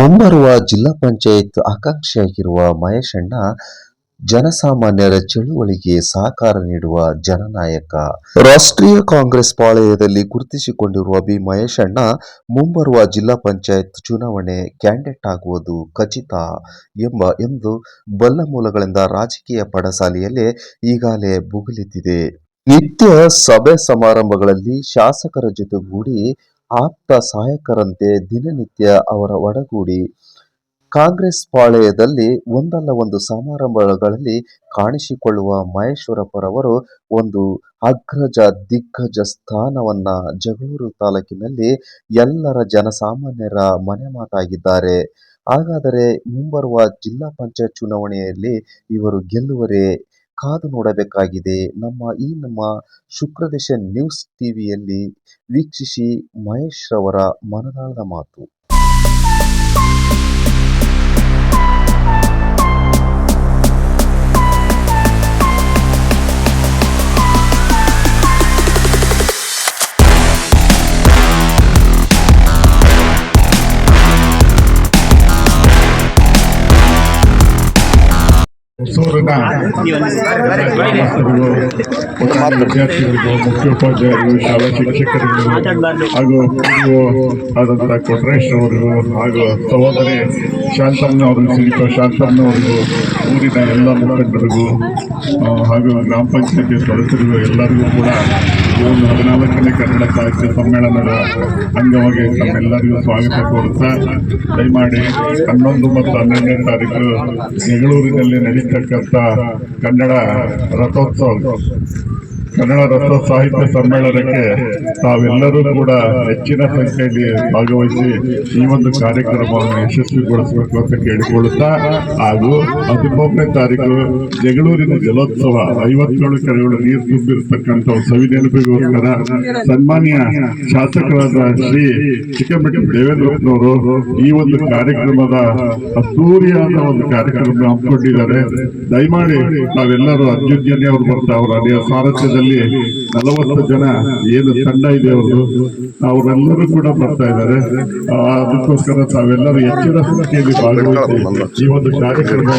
ಮುಂಬರುವ ಜಿಲ್ಲಾ ಪಂಚಾಯತ್ ಆಕಾಂಕ್ಷಿಯಾಗಿರುವ ಮಹೇಶಣ್ಣ ಜನಸಾಮಾನ್ಯರ ಚಳುವಳಿಗೆ ಸಹಕಾರ ನೀಡುವ ಜನನಾಯಕ. ರಾಷ್ಟ್ರೀಯ ಕಾಂಗ್ರೆಸ್ ಪಾಳೆಯದಲ್ಲಿ ಗುರುತಿಸಿಕೊಂಡಿರುವ ಬಿ ಮಹೇಶಣ್ಣ ಮುಂಬರುವ ಜಿಲ್ಲಾ ಪಂಚಾಯತ್ ಚುನಾವಣೆ ಕ್ಯಾಂಡಿಡೇಟ್ ಆಗುವುದು ಖಚಿತ ಎಂಬ ಎಂದು ಬಲ್ಲ ಮೂಲಗಳಿಂದ ರಾಜಕೀಯ ಪಡಸಾಲಿಯಲ್ಲೇ ಈಗಾಗಲೇ ಭುಗಿಲೆದ್ದಿದೆ ನಿತ್ಯ ಸಭೆ ಸಮಾರಂಭಗಳಲ್ಲಿ ಶಾಸಕರ ಜೊತೆಗೂಡಿ ಆಪ್ತ ಸಹಾಯಕರಂತೆ ದಿನನಿತ್ಯ ಅವರ ಒಡಗೂಡಿ ಕಾಂಗ್ರೆಸ್ ಪಾಳೆಯದಲ್ಲಿ ಒಂದಲ್ಲ ಒಂದು ಸಮಾರಂಭಗಳಲ್ಲಿ ಕಾಣಿಸಿಕೊಳ್ಳುವ ಮಹೇಶ್ವರಪ್ಪರವರು ಒಂದು ಅಗ್ರಜ ದಿಗ್ಗಜ ಸ್ಥಾನವನ್ನ ಜಗಳೂರು ತಾಲೂಕಿನಲ್ಲಿ ಎಲ್ಲರ ಜನಸಾಮಾನ್ಯರ ಮನೆ ಮಾತಾಗಿದ್ದಾರೆ. ಹಾಗಾದರೆ ಮುಂಬರುವ ಜಿಲ್ಲಾ ಪಂಚಾಯತ್ ಚುನಾವಣೆಯಲ್ಲಿ ಇವರು ಗೆಲ್ಲುವರೇ ಕಾದು ನೋಡಬೇಕಾಗಿದೆ. ನಮ್ಮ ಈ ನಮ್ಮ ಶುಕ್ರದೇಶ ನ್ಯೂಸ್ ಟಿವಿಯಲ್ಲಿ ವೀಕ್ಷಿಸಿ ಮಹೇಶ್ ರವರ ಮನದಾಳದ ಮಾತು. ವಿದ್ಯಾರ್ಥಿಗಳಿಗೂ ಮುಖ್ಯೋಪಾಧ್ಯಾಯರಿಗೂ ಶಾಲಾ ಶಿಕ್ಷಕರಿಗೂ ಹಾಗೂ ಗುರುವು ಆದಂಥ ಕೊಟ್ರೇಶ್ ಅವರಿಗೂ ಹಾಗೂ ಸಹೋದರಿ ಶಾಂತಮ್ಮ ಅವರು ಶ್ರೀಯುತ ಶಾಂತಮ್ಮ ಅವರಿಗೂ ಊರಿನ ಎಲ್ಲ ಮುಖಂಡರಿಗೂ ಹಾಗೂ ಗ್ರಾಮ ಪಂಚಾಯತಿ ಸದಸ್ಯರಿಗೂ ಎಲ್ಲರಿಗೂ ಕೂಡ ಈ ಒಂದು ಹದಿನಾಲ್ಕನೇ ಕನ್ನಡ ಸಾಹಿತ್ಯ ಸಮ್ಮೇಳನದ ಅಂಗವಾಗಿ ತಮ್ಮೆಲ್ಲರಿಗೂ ಸ್ವಾಗತ ಕೋರುತ್ತಾ, ದಯಮಾಡಿ ಹನ್ನೊಂದು ಮತ್ತು ಹನ್ನೆರಡನೇ ತಾರೀಕು ಬೆಂಗಳೂರಿನಲ್ಲಿ ನಡೀತಕ್ಕಂಥ ಕನ್ನಡ ರಥೋತ್ಸವ. ಕನ್ನಡ ರಥ ಸಾಹಿತ್ಯ ಸಮ್ಮೇಳನಕ್ಕೆ ತಾವೆಲ್ಲರೂ ಕೂಡ ಹೆಚ್ಚಿನ ಸಂಖ್ಯೆಯಲ್ಲಿ ಭಾಗವಹಿಸಿ ಈ ಒಂದು ಕಾರ್ಯಕ್ರಮವನ್ನು ಯಶಸ್ವಿಗೊಳಿಸಬೇಕು ಅಂತ ಕೇಳಿಕೊಳ್ಳುತ್ತಾ ಹಾಗೂ ಹದಿಮೂರನೇ ತಾರೀಕು ಜಗಳೂರಿನ ಜಲೋತ್ಸವ, ಐವತ್ತೇಳು ಕೆರೆಗಳು ನೀರು ತುಂಬಿರತಕ್ಕಂಥ ಒಂದು ಸವಿ ನೆನಪಿಗೋಸ್ಕರ ಸನ್ಮಾನ್ಯ ಶಾಸಕರಾದ ಶ್ರೀ ಚಿಕ್ಕಮಟ್ಟಿ ದೇವೇಂದ್ರಪ್ಪನವರು ಈ ಒಂದು ಕಾರ್ಯಕ್ರಮದ ಅದ್ದೂರಿಯಾದ ಒಂದು ಕಾರ್ಯಕ್ರಮ ಹಮ್ಮಿಕೊಂಡಿದ್ದಾರೆ. ದಯಮಾಡಿ ನಾವೆಲ್ಲರೂ ಅರ್ಜುನ್ ಅವರು ಬರ್ತಾ ಅವರ ಅದೇ ಸಾರಥ್ಯದಲ್ಲಿ ನಲವತ್ತು ಜನ ಏನು ತಂಡ ಇದೆ ಅವರು ಅವರೆಲ್ಲರೂ ಕೂಡ ಬರ್ತಾ ಇದ್ದಾರೆ. ಅದಕ್ಕೋಸ್ಕರ ತಾವೆಲ್ಲರೂ ಹೆಚ್ಚಿನ ಸಂಖ್ಯೆಯಲ್ಲಿ ಭಾಗವಹಿಸಿ ಈ ಒಂದು ಕಾರ್ಯಕ್ರಮ